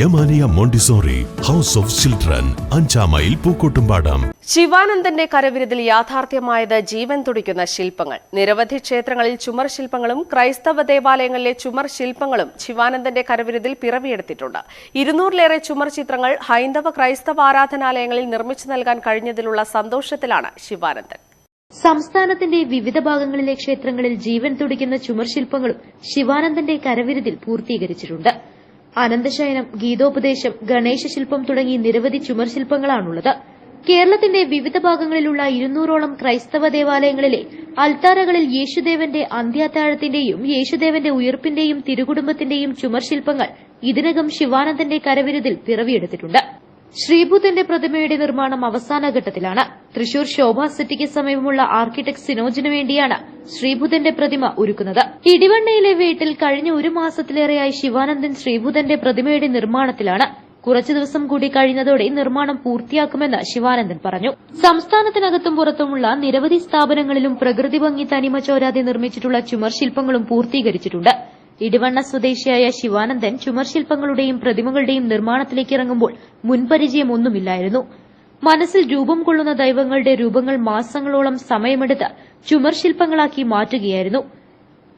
Yamaniya Montessori house of children അഞ്ചാം mile Pookkottumpadam. ശിവാനന്ദന്റെ കരവിരുതിൽ യാഥാർത്ഥ്യമായത് ജീവൻ തുടിക്കുന്ന ശില്പങ്ങൾ. നിരവധി ക്ഷേത്രങ്ങളിൽ ചുമർ ശില്പങ്ങളും ക്രൈസ്തവ ദേവാലയങ്ങളിലെ ചുമർ ശില്പങ്ങളും ശിവാനന്ദന്റെ കരവിരുതിൽ പിറവിയെടുത്തിട്ടുണ്ട്. ഇരുന്നൂറിലേറെ ചുമർ ചിത്രങ്ങൾ ഹൈന്ദവ ക്രൈസ്തവ ആരാധനാലയങ്ങളിൽ നിർമ്മിച്ചു നൽകാൻ കഴിഞ്ഞതിലുള്ള സന്തോഷത്തിലാണ് ശിവാനന്ദൻ. സംസ്ഥാനത്തിന്റെ വിവിധ ഭാഗങ്ങളിലെ ക്ഷേത്രങ്ങളിൽ ജീവൻ തുടിക്കുന്ന ചുമർ ശില്പങ്ങളും ശിവാനന്ദന്റെ കരവിരുതിൽ പൂർത്തീകരിച്ചിട്ടുണ്ട്. അനന്തശയനം ഗീതോപദേശം ഗണേശ ശില്പം തുടങ്ങി നിരവധി ചുമർ ശില്പങ്ങളാണുള്ളത് കേരളത്തിന്റെ വിവിധ ഭാഗങ്ങളിലുള്ള ഇരുന്നൂറോളം ക്രൈസ്തവ ദേവാലയങ്ങളിലെ അൽത്താരകളിൽ യേശുദേവന്റെ അന്ത്യാത്താഴത്തിന്റെയും യേശുദേവന്റെ ഉയർപ്പിന്റെയും തിരുകുടുംബത്തിന്റെയും ചുമർ ശില്പങ്ങൾ ഇതിനകം ശിവാനന്ദന്റെ കരവിരുതിൽ പിറവിയെടുത്തിട്ടുണ്ട്. ശ്രീബുദ്ധന്റെ പ്രതിമയുടെ നിർമ്മാണം അവസാന ഘട്ടത്തിലാണ്. തൃശൂർ ശോഭാ സിറ്റിക്ക് സമീപമുള്ള ആർക്കിടെക്ട് സിനോജിനു വേണ്ടിയാണ് ശ്രീബുദ്ധന്റെ പ്രതിമ ഒരുക്കുന്നത്. ഇടിവണ്ണയിലെ വീട്ടിൽ കഴിഞ്ഞ ഒരു മാസത്തിലേറെയായി ശിവാനന്ദൻ ശ്രീബുദ്ധന്റെ പ്രതിമയുടെ നിർമ്മാണത്തിലാണ്. കുറച്ചു ദിവസം കൂടി കഴിഞ്ഞതോടെ നിർമ്മാണം പൂർത്തിയാക്കുമെന്ന് ശിവാനന്ദൻ പറഞ്ഞു. സംസ്ഥാനത്തിനകത്തും പുറത്തുമുള്ള നിരവധി സ്ഥാപനങ്ങളിലും പ്രകൃതി ഭംഗി തനിമ ചോരാതെ നിർമ്മിച്ചിട്ടുള്ള ചുമർ ശില്പങ്ങളും പൂർത്തീകരിച്ചിട്ടുണ്ട്. ഇടിവണ്ണ സ്വദേശിയായ ശിവാനന്ദൻ ചുമർശില്പങ്ങളുടെയും പ്രതിമകളുടെയും നിർമ്മാണത്തിലേക്ക് ഇറങ്ങുമ്പോൾ മുൻപരിചയമൊന്നുമില്ലായിരുന്നു. മനസ്സിൽ രൂപം കൊള്ളുന്ന ദൈവങ്ങളുടെ രൂപങ്ങൾ മാസങ്ങളോളം സമയമെടുത്ത് ചുമർശില്പങ്ങളാക്കി മാറ്റുകയായിരുന്നു.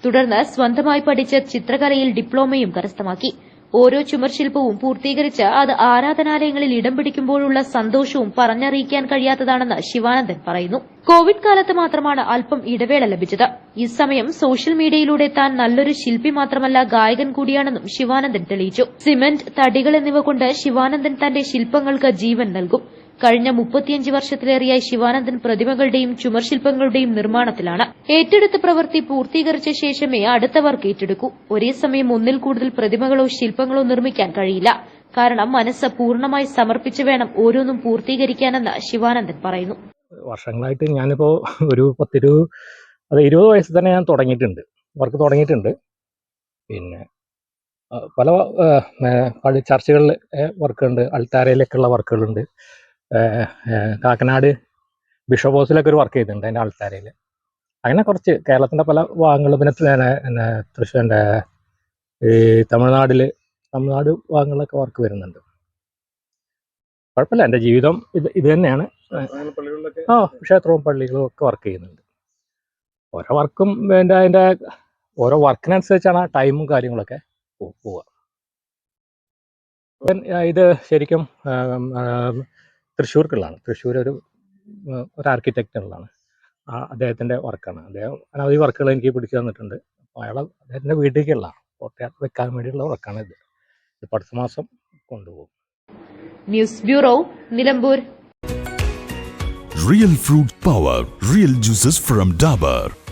തുടർന്ന് സ്വന്തമായി പഠിച്ച ചിത്രകലയിൽ ഡിപ്ലോമയും കരസ്ഥമാക്കി. ഓരോ ചുമർശില്പവും പൂർത്തീകരിച്ച് അത് ആരാധനാലയങ്ങളിൽ ഇടം പിടിക്കുമ്പോഴുള്ള സന്തോഷവും പറഞ്ഞറിയിക്കാൻ കഴിയാത്തതാണെന്ന് ശിവാനന്ദൻ പറയുന്നു. കോവിഡ് കാലത്ത് മാത്രമാണ് അല്പം ഇടവേള ലഭിച്ചത്. ഈ സമയം സോഷ്യൽ മീഡിയയിലൂടെ താൻ നല്ലൊരു ശില്പി മാത്രമല്ല ഗായകൻ കൂടിയാണെന്നും ശിവാനന്ദൻ തെളിയിച്ചു. സിമന്റ് തടികൾ എന്നിവ കൊണ്ട് ശിവാനന്ദൻ തന്റെ ശില്പങ്ങൾക്ക് ജീവൻ നൽകും. കഴിഞ്ഞ മുപ്പത്തിയഞ്ച് വർഷത്തിലേറെയായി ശിവാനന്ദൻ പ്രതിമകളുടെയും ചുമർശില്പങ്ങളുടെയും നിർമ്മാണത്തിലാണ്. ഏറ്റെടുത്ത പ്രവൃത്തി പൂർത്തീകരിച്ച ശേഷമേ അടുത്ത വർക്ക് ഏറ്റെടുക്കൂ. ഒരേ സമയം ഒന്നിൽ കൂടുതൽ പ്രതിമകളോ ശില്പങ്ങളോ നിർമ്മിക്കാൻ കഴിയില്ല. കാരണം മനസ്സ് പൂർണമായി സമർപ്പിച്ച് വേണം ഓരോന്നും പൂർത്തീകരിക്കാനെന്ന് ശിവാനന്ദൻ പറയുന്നു. വർഷങ്ങളായിട്ട് ഞാനിപ്പോൾ ഒരു പത്തിരു അത് ഇരുപത് വയസ്സിൽ തന്നെ ഞാൻ തുടങ്ങിയിട്ടുണ്ട്. വർക്ക് തുടങ്ങിയിട്ടുണ്ട്. പിന്നെ പല പല ചർച്ചുകളിൽ വർക്കുണ്ട്. അൾത്താരയിലൊക്കെയുള്ള വർക്കുകളുണ്ട്. കാക്കനാട് ബിഷപ്പ് ഹൗസിലൊക്കെ ഒരു വർക്ക് ചെയ്തിട്ടുണ്ട് അതിന്റെ ആൾക്കാരിൽ അങ്ങനെ കുറച്ച് കേരളത്തിന്റെ പല ഭാഗങ്ങളും പിന്നെ പിന്നെ തൃശ്ശൂർ എന്റെ ഈ തമിഴ്നാട്ടിൽ തമിഴ്നാട് ഭാഗങ്ങളിലൊക്കെ വർക്ക് വരുന്നുണ്ട്. കുഴപ്പമില്ല എന്റെ ജീവിതം ഇത് ഇത് തന്നെയാണ്. ആ ക്ഷേത്രവും പള്ളികളും ഒക്കെ വർക്ക് ചെയ്യുന്നുണ്ട്. ഓരോ വർക്കും എന്റെ അതിന്റെ ഓരോ വർക്കിനനുസരിച്ചാണ് ആ ടൈമും കാര്യങ്ങളൊക്കെ പോവുക. ഇത് ശരിക്കും തൃശ്ശൂർക്കുള്ളതാണ്. തൃശ്ശൂർ ഒരു ഒരു ആർക്കിടെക്റ്റുള്ളതാണ് ആ അദ്ദേഹത്തിന്റെ വർക്കാണ് അദ്ദേഹം അനവധി വർക്കുകൾ എനിക്ക് പിടിച്ചു തന്നിട്ടുണ്ട്. അപ്പോൾ അയാൾ അദ്ദേഹത്തിന്റെ വീട്ടിലേക്കുള്ള കോട്ടയത്ത് വെക്കാൻ വേണ്ടിയുള്ള വർക്കാണ് ഇത്. ഇപ്പം അടുത്ത മാസം കൊണ്ടുപോകും. News bureau Nilambur. Real fruit power real juices from Dabur.